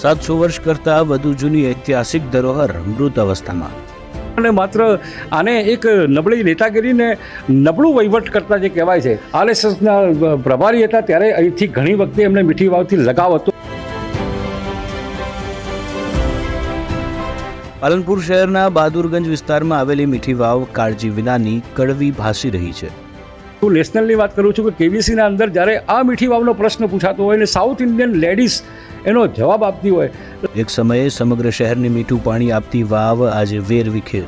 સાતસો વર્ષ કરતાં વધુ જૂની ઐતિહાસિક ધરોહર મૃત અવસ્થામાં. અને માત્ર આને એક નબળી નેતાગીરીને નબળું વહીવટ કરતા જે કહેવાય છે આરએસએસના પ્રભારી હતા ત્યારે અહીંથી ઘણી વખતે એમને મીઠી વાવથી લગાવ હતો. પાલનપુર શહેરના બહાદુરગંજ વિસ્તારમાં આવેલી મીઠી વાવ કાળજી વિનાની કડવી ભાસી રહી છે. હું નેશનલની વાત કરું છું કે કેબીસીના અંદર જ્યારે આ મીઠી વાવનો પ્રશ્ન પૂછાતો હોય અને સાઉથ ઇન્ડિયન લેડીઝ એનો જવાબ આપતી હોય એક સમયે સમગ્ર શહેરને મીઠું પાણી આપતી વાવ આજે વેર વિખેર.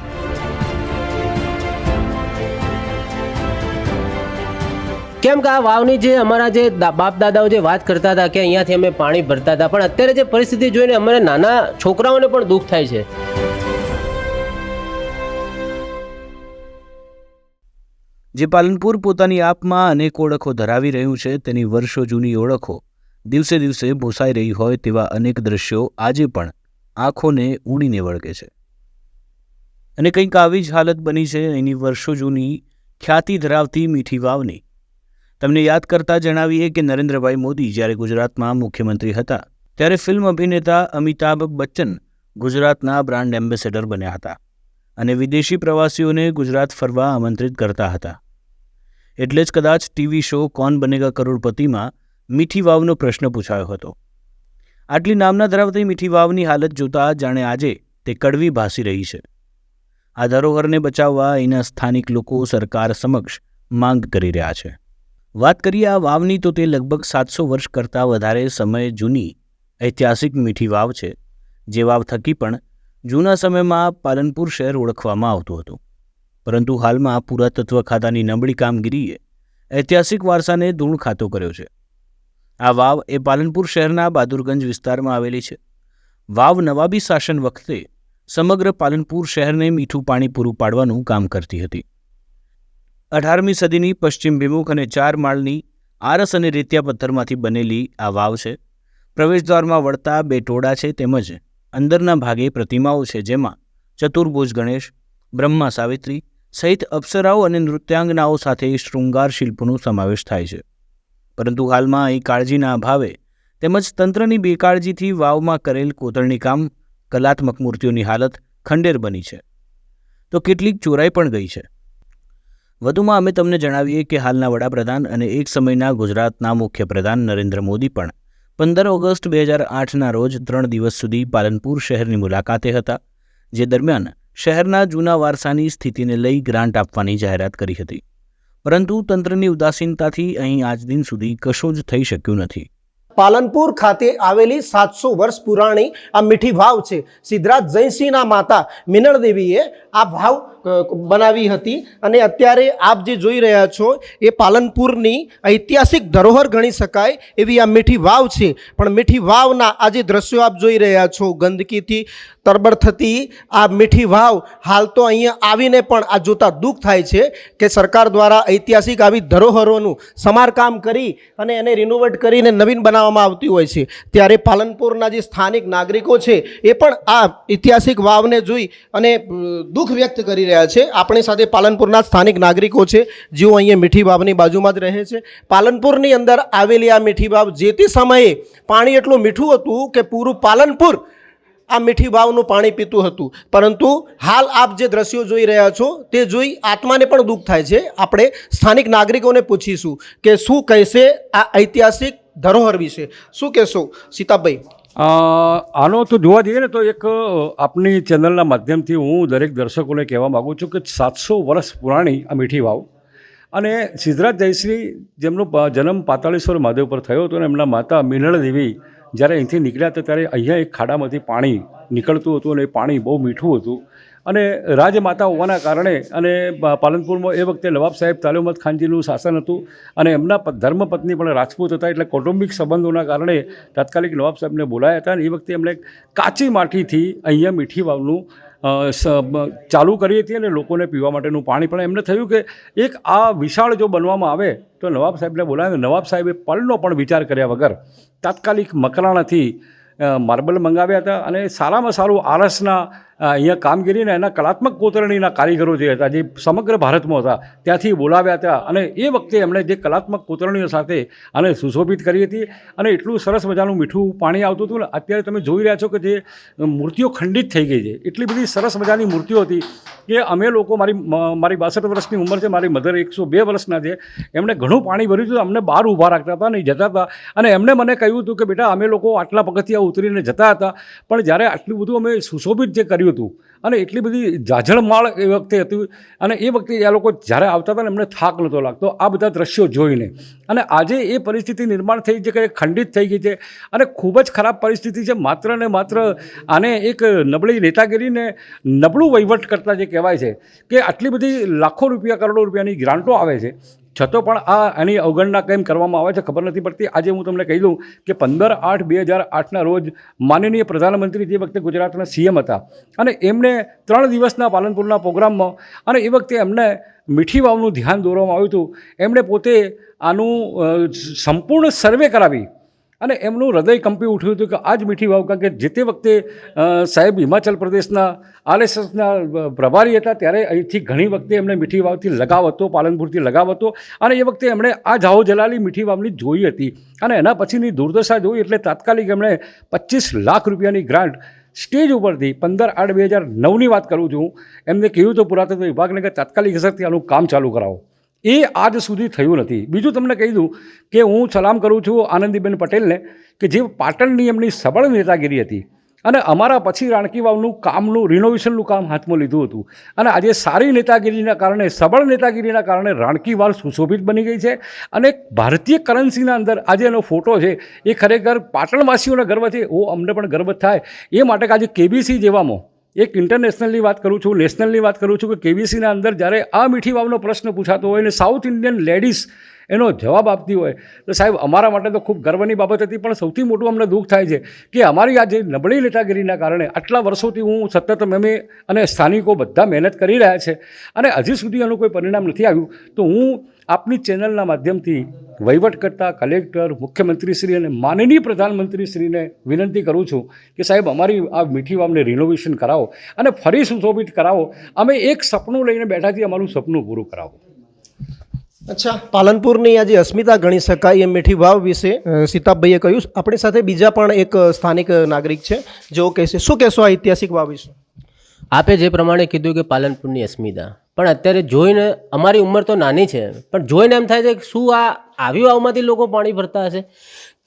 કેમ કે આ વાવની જે અમારા જે બાપ દાદાઓ જે વાત કરતા હતા કે અહીંયાથી અમે પાણી ભરતા હતા પણ અત્યારે જે પરિસ્થિતિ જોઈને અમારે નાના છોકરાઓને પણ દુઃખ થાય છે. જે પાલનપુર પોતાની આપમાં અનેક ઓળખો ધરાવી રહ્યું છે, તેની વર્ષો જૂની ઓળખો દિવસે દિવસે ભૂસાઈ રહી હોય તેવા અનેક દ્રશ્યો આજે પણ આંખોને ઊડીને વળગે છે. અને કંઈક આવી જ હાલત બની છે, એની વર્ષો જૂની ખ્યાતિ ધરાવતી મીઠી વાવની. તમને યાદ કરતા જણાવીએ કે નરેન્દ્રભાઈ મોદી જ્યારે ગુજરાતમાં મુખ્યમંત્રી હતા, ત્યારે ફિલ્મ અભિનેતા અમિતાભ બચ્ચન ગુજરાતના બ્રાન્ડ એમ્બેસેડર બન્યા હતા. અને વિદેશી પ્રવાસીઓને ગુજરાત ફરવા આમંત્રિત કરતા હતા. એટલે જ કદાચ ટીવી શો કોન બનેગા કરોડપતિમાં મીઠી વાવનો પ્રશ્ન પૂછાયો હતો. આટલી નામના ધરાવતી મીઠી વાવની હાલત જોતા જાણે આજે તે કડવી ભાસી રહી છે. આ ધરોહરને બચાવવા અહીંના સ્થાનિક લોકો સરકાર સમક્ષ માંગ કરી રહ્યા છે. વાત કરીએ આ વાવની તો તે લગભગ સાતસો વર્ષ કરતાં વધારે સમય જૂની ઐતિહાસિક મીઠી વાવ છે, જે વાવ થકી પણ જૂના સમયમાં પાલનપુર શહેર ઓળખવામાં આવતું હતું. પરંતુ હાલમાં પુરાતત્વ ખાતાની નબળી કામગીરીએ ઐતિહાસિક વારસાને ધૂળ ખાતો કર્યો છે. આ વાવ એ પાલનપુર શહેરના બહાદુરગંજ વિસ્તારમાં આવેલી છે. વાવ નવાબી શાસન વખતે સમગ્ર પાલનપુર શહેરને મીઠું પાણી પૂરું પાડવાનું કામ કરતી હતી. અઢારમી સદીની પશ્ચિમ વિમુખ અને ચાર માળની આરસ અને રેતિયા પથ્થરમાંથી બનેલી આ વાવ છે. પ્રવેશદ્વારમાં વળતા બે ટોળા છે તેમજ અંદરના ભાગે પ્રતિમાઓ છે જેમાં ચતુર્ભુજ ગણેશ, બ્રહ્મા સાવિત્રી સહિત અપ્સરાઓ અને નૃત્યાંગનાઓ સાથે શૃંગાર શિલ્પનો સમાવેશ થાય છે. પરંતુ હાલમાં અહીં કાળજીના અભાવે તેમજ તંત્રની બેકાળજીથી વાવમાં કરેલ કોતરણી કામ કલાત્મક મૂર્તિઓની હાલત ખંડેર બની છે. તો કેટલીક ચોરાઈ પણ ગઈ છે. વધુમાં અમે તમને જણાવીએ કે હાલના વડાપ્રધાન અને એક સમયના ગુજરાતના મુખ્યપ્રધાન નરેન્દ્ર મોદી પણ પંદર ઓગસ્ટ બે હજાર આઠના રોજ ત્રણ દિવસ સુધી પાલનપુર શહેરની મુલાકાતે હતા, જે દરમિયાન શહેરના જૂના વારસાની સ્થિતિને લઈ ગ્રાન્ટ આપવાની જાહેરાત કરી હતી. પરંતુ તંત્રની ઉદાસીનતાથી અહીં આજ દિન સુધી કશું જ થઈ શક્યું નથી. પાલનપુર ખાતે આવેલી સાતસો વર્ષ પુરાણી આ મીઠી વાવ છે. સિદ્ધરાજ જયસિંહના માતા મિનળદેવીએ આ વાવ બનાવી હતી. અને અત્યારે આપ જે જોઈ રહ્યા છો, એ પાલનપુરની ઐતિહાસિક ધરોહર ગણી શકાય એવી આ મીઠી વાવ છે. પણ મીઠી વાવના આ જે દ્રશ્યો આપ જોઈ રહ્યા છો, ગંદકીથી તરબર થતી આ મીઠી વાવ હાલ તો અહીંયા આવીને પણ આ જોતા દુઃખ થાય છે કે સરકાર દ્વારા ઐતિહાસિક આવી ધરોહરોનું સમારકામ કરી અને એને રિનોવેટ કરીને નવીન બનાવવામાં આવતી હોય છે. ત્યારે પાલનપુરના જે સ્થાનિક નાગરિકો છે, એ પણ આ ઐતિહાસિક વાવને જોઈ અને દુઃખ વ્યક્ત કરી રહ્યા છે. આપણી સાથે પાલનપુરના સ્થાનિક નાગરિકો છે. જેઓ અહીંયા મીઠી વાવની બાજુમાં જ રહે છે. પાલનપુરની અંદર આવેલી આ મીઠી વાવ જે તે સમયે પાણી એટલું મીઠું હતું કે પૂરું પાલનપુર આ મીઠી વાવનું પાણી પીતું હતું. પરંતુ હાલ આપ જે દ્રશ્યો જોઈ રહ્યા છો તે જોઈ આત્માને પણ દુઃખ થાય છે. આપણે સ્થાનિક નાગરિકોને પૂછીશું કે શું કહેશે આ ઐતિહાસિક ધરોહર વિશે? શું કહેશો? સીતાભાઈ. આનો તો જોવા જઈએ ને તો એક આપની ચેનલના માધ્યમથી હું દરેક દર્શકોને કહેવા માગું છું કે સાતસો વર્ષ પુરાણી આ મીઠી વાવ. અને સિદ્ધરાજ જયશ્રી જેમનો જન્મ પાતાળેશ્વર મહાદેવ પર થયો હતો અને એમના માતા મિનળ દેવી જ્યારે અહીંથી નીકળ્યા હતા ત્યારે અહીંયા એક ખાડામાંથી પાણી નીકળતું હતું અને એ પાણી બહુ મીઠું હતું. અને રાજમાતા હોવાના કારણે અને પાલનપુરમાં એ વખતે નવાબ સાહેબ તાલુમત ખાનજીનું શાસન હતું અને એમના ધર્મપત્ની પણ રાજપૂત હતા એટલે કૌટુંબિક સંબંધોના કારણે તાત્કાલિક નવાબ સાહેબને બોલાયા હતા અને એ વખતે એમણે કાચી માટીથી અહીંયા મીઠી વાવનું ચાલુ કરી હતી અને લોકોને પીવા માટેનું પાણી પણ એમને થયું કે એક આ વિશાળ જો બનવામાં આવે તો નવાબ સાહેબને બોલાવે નવાબ સાહેબે પલનો પણ વિચાર કર્યા વગર તાત્કાલિક મકરાણાથી માર્બલ મંગાવ્યા હતા અને સારામાં સારું આરસના અહીંયા કામગીરીને એના કલાત્મક કોતરણીના કારીગરો જે હતા, જે સમગ્ર ભારતમાં હતા, ત્યાંથી બોલાવ્યા હતા અને એ વખતે એમણે જે કલાત્મક કોતરણીઓ સાથે આને સુશોભિત કરી હતી અને એટલું સરસ મજાનું મીઠું પાણી આવતું હતું ને અત્યારે તમે જોઈ રહ્યા છો કે જે મૂર્તિઓ ખંડિત થઈ ગઈ છે, એટલી બધી સરસ મજાની મૂર્તિઓ હતી કે અમે લોકો મારી મારી બાસઠ વર્ષની ઉંમર છે, મારી મધર એકસો બે વર્ષના છે. એમણે ઘણું પાણી ભર્યું હતું, અમને બહાર ઊભા રાખતા હતા, નહીં જતા હતા. અને એમણે મને કહ્યું હતું કે, બેટા, અમે લોકો આટલા પગથિયા ઉતરીને જતા હતા, પણ જ્યારે આટલું બધું અમે સુશોભિત જે કર્યું હતું અને એટલી બધી જાજળમાળ એ વખતે હતી. અને એ વખતે એ લોકો જ્યારે આવતા હતા ને એમને થાક નહોતો લાગતો. આ બધા દ્રશ્યો જોઈને. અને આજે એ પરિસ્થિતિ નિર્માણ થઈ છે કે ખંડિત થઈ ગઈ છે. અને ખૂબ જ ખરાબ પરિસ્થિતિ છે. માત્ર ને માત્ર આને એક નબળી નેતાગીરીને નબળું વહીવટ કરતા જે કહેવાય છે કે આટલી બધી લાખો રૂપિયા કરોડો રૂપિયાની ગ્રાન્ટો આવે છે. છતાં પણ આ એની અવગણના કેમ કરવામાં આવે છે ખબર નથી પડતી. આજે હું તમને કહી દઉં કે પંદર આઠ બે હજાર આઠના રોજ માનનીય પ્રધાનમંત્રી જે વખતે ગુજરાતના સીએમ હતા અને એમણે ત્રણ દિવસના પાલનપુરના પ્રોગ્રામમાં અને એ વખતે એમને મીઠી વાવનું ધ્યાન દોરવામાં આવ્યું હતું. એમણે પોતે આનું સંપૂર્ણ સર્વે કરાવી. અને એમનું હૃદય કંપી ઉઠ્યું હતું કે આ જ મીઠી વાવ, કારણ કે જે તે વખતે સાહેબ હિમાચલ પ્રદેશના આરએસએસના પ્રભારી હતા, ત્યારે અહીંથી ઘણી વખતે એમને મીઠી વાવથી લગાવ હતો, પાલનપુરથી લગાવ હતો, અને એ વખતે એમણે આ જાહો જલાલી મીઠી વાવની જોઈ હતી. અને એના પછીની દુર્દશા જોઈ એટલે તાત્કાલિક એમણે પચીસ લાખ રૂપિયાની ગ્રાન્ટ સ્ટેજ ઉપરથી પંદર આઠ બે હજાર નવની વાત કરું છું. એમને કહ્યું તો પુરાતત્વ વિભાગને કે તાત્કાલિક અસરથી આનું કામ ચાલુ કરાવો. એ આજ સુધી થયું નથી. બીજું તમને કહી દઉં કે હું સલામ કરું છું આનંદીબેન પટેલને કે જે પાટણની એમની સબળ નેતાગીરી હતી અને અમારા પછી રાણકી વાવનું કામનું રિનોવેશનનું કામ હાથમાં લીધું હતું. અને આજે સારી નેતાગીરીના કારણે, સબળ નેતાગીરીના કારણે રાણકી વાવ સુશોભિત બની ગઈ છે અને ભારતીય કરન્સીના અંદર આજે એનો ફોટો છે. એ ખરેખર પાટણવાસીઓને ગર્વ છે ઓ અમને પણ ગર્વ થાય. એ માટે આજે કેબીસી જેવામાં એક ઇન્ટરનેશનલની વાત કરું છું નેશનલની વાત કરું છું કે કેબીસીના અંદર જ્યારે આ મીઠી વાવનો પ્રશ્ન પૂછાતો હોય અને સાઉથ ઇન્ડિયન લેડીઝ એનો જવાબ આપતી હોય. તો સાહેબ, અમારા માટે તો ખૂબ ગર્વની બાબત હતી, પણ સૌથી મોટું અમને દુઃખ થાય છે કે અમારી આ જે નબળી નેતાગીરીના કારણે આટલા વર્ષોથી હું સતત મેમે અને સ્થાનિકો બધા મહેનત કરી રહ્યા છે અને હજી સુધી એનું કોઈ પરિણામ નથી આવ્યું, તો હું આપની ચેનલના માધ્યમથી વહીવટ કરતા કલેક્ટર, મુખ્યમંત્રીશ્રી અને માનનીય પ્રધાનમંત્રીશ્રીને વિનંતી કરું છું કે સાહેબ, અમારી આ મીઠી વાવને રિનોવેશન કરાવો અને ફરી સુશોભિત કરાવો. અમે એક સપનું લઈને બેઠા છીએ અમારું સપનું પૂરું કરાવો. અચ્છા. પાલનપુરની આજે અસ્મિતા ગણી શકાય એ મીઠી વાવ વિશે સીતાભાઈએ કહ્યું. આપણી સાથે બીજા પણ એક સ્થાનિક નાગરિક છે જેઓ કહેશે શું કહેશો આ ઐતિહાસિક વાવ વિશે? આપે જે પ્રમાણે કીધું કે પાલનપુરની અસ્મિતા. પણ અત્યારે જોઈને અમારી ઉંમર તો નાની છે પણ જોઈને એમ થાય છે કે શું આ આવી વાવમાંથી લોકો પાણી ભરતા હશે?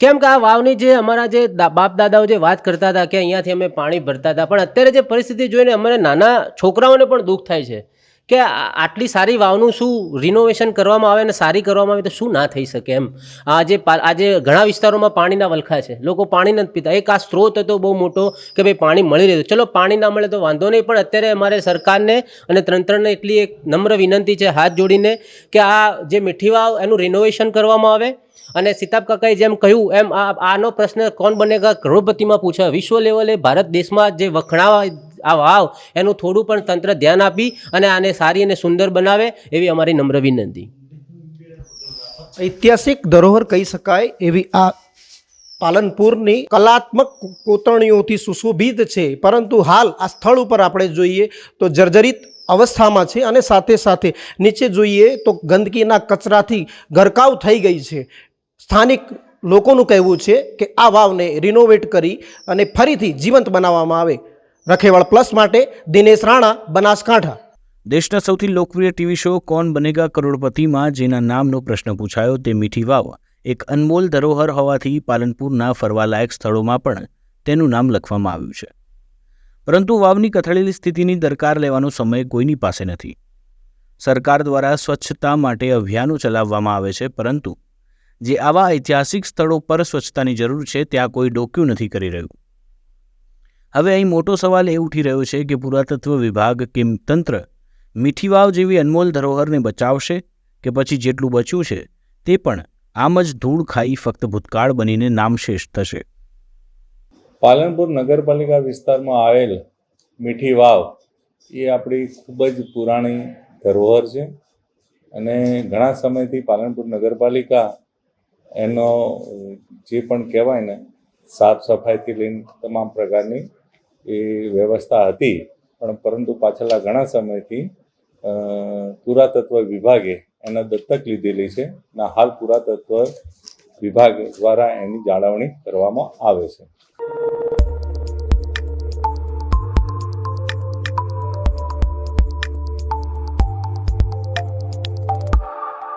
કેમ કે આ વાવની જે અમારા જે બાપ દાદાઓ જે વાત કરતા હતા કે અહીંયાથી અમે પાણી ભરતા હતા પણ અત્યારે જે પરિસ્થિતિ જોઈને અમારે નાના છોકરાઓને પણ દુઃખ થાય છે. કે આટલી સારી વાવનું શું રિનોવેશન કરવામાં આવે અને સારી કરવામાં આવે તો શું ના થઈ શકે એમ? આજે આજે ઘણા વિસ્તારોમાં પાણીના વલખા છે, લોકો પાણી નથી પીતા. એક આ સ્ત્રોત હતો બહુ મોટો કે ભાઈ પાણી મળી રહ્યું. ચલો પાણી ના મળે તો વાંધો નહીં, પણ અત્યારે અમારે સરકારને અને તંત્રને એટલી એક નમ્ર વિનંતી છે હાથ જોડીને કે આ જે મીઠી વાવ એનું રિનોવેશન કરવામાં આવે. અને સીતાબ કાકાએ જેમ કહ્યું, એમ આનો પ્રશ્ન કોણ બનેગા? કરોડપતિમાં પૂછે. વિશ્વ લેવલે ભારત દેશમાં જે વખણાવા આ વાવ એનું થોડું પણ તંત્ર ધ્યાન આપી અને આને સારી અને સુંદર બનાવે એવી અમારી નમ્ર વિનંતી. ઐતિહાસિક ધરોહર કહી શકાય એવી આ પાલનપુરની કલાત્મક કોતરણીઓથી સુશોભિત છે. પરંતુ હાલ આ સ્થળ ઉપર આપણે જોઈએ તો જર્જરિત અવસ્થામાં છે અને સાથે સાથે નીચે જોઈએ તો ગંદકીના કચરાથી ગરકાવ થઈ ગઈ છે. સ્થાનિક લોકોનું કહેવું છે કે આ વાવને રિનોવેટ કરી અને ફરીથી જીવંત બનાવવામાં આવે. રખેવાળ પ્લસ માટે દિનેશ રાણા, બનાસકાંઠા. દેશના સૌથી લોકપ્રિય ટીવી શો કોણ બનેગા કરોડપતિમાં, જેના નામનો પ્રશ્ન પૂછાયો તે મીઠી વાવ. એક અનમોલ ધરોહર હોવાથી પાલનપુરના ફરવાલાયક સ્થળોમાં પણ તેનું નામ લખવામાં આવ્યું છે. પરંતુ વાવની કથળેલી સ્થિતિની દરકાર લેવાનો સમય કોઈની પાસે નથી. સરકાર દ્વારા સ્વચ્છતા માટે અભિયાનો ચલાવવામાં આવે છે, પરંતુ જે આવા ઐતિહાસિક સ્થળો પર સ્વચ્છતાની જરૂર છે, ત્યાં કોઈ ડોક્યું નથી કરી રહ્યું. હવે અહીં મોટો સવાલ એ ઉઠી રહ્યો છે કે પુરાતત્વ વિભાગ કે તંત્ર મીઠી વાવ જેવી અનમોલ ધરોહરને બચાવશે કે પછી જેટલું બચ્યું છે તે પણ આમ જ ધૂળ ખાઈ ફક્ત ભૂતકાળ બનીને નામશેષ થશે. પાલનપુર નગરપાલિકા વિસ્તારમાં આવેલ મીઠી વાવ એ આપણી ખૂબ જ પુરાણી ધરોહર છે અને ઘણા સમયથી પાલનપુર નગરપાલિકા એનો જે પણ કહેવાય ને, સાફ સફાઈથી લઈને તમામ પ્રકારની એ વ્યવસ્થા હતી. પણ પરંતુ પાછલા ઘણા સમયથી પુરાતત્વ વિભાગે એના દત્તક લીધેલી છે અને હાલ પુરાતત્વ વિભાગ દ્વારા એની જાળવણી કરવામાં આવે છે.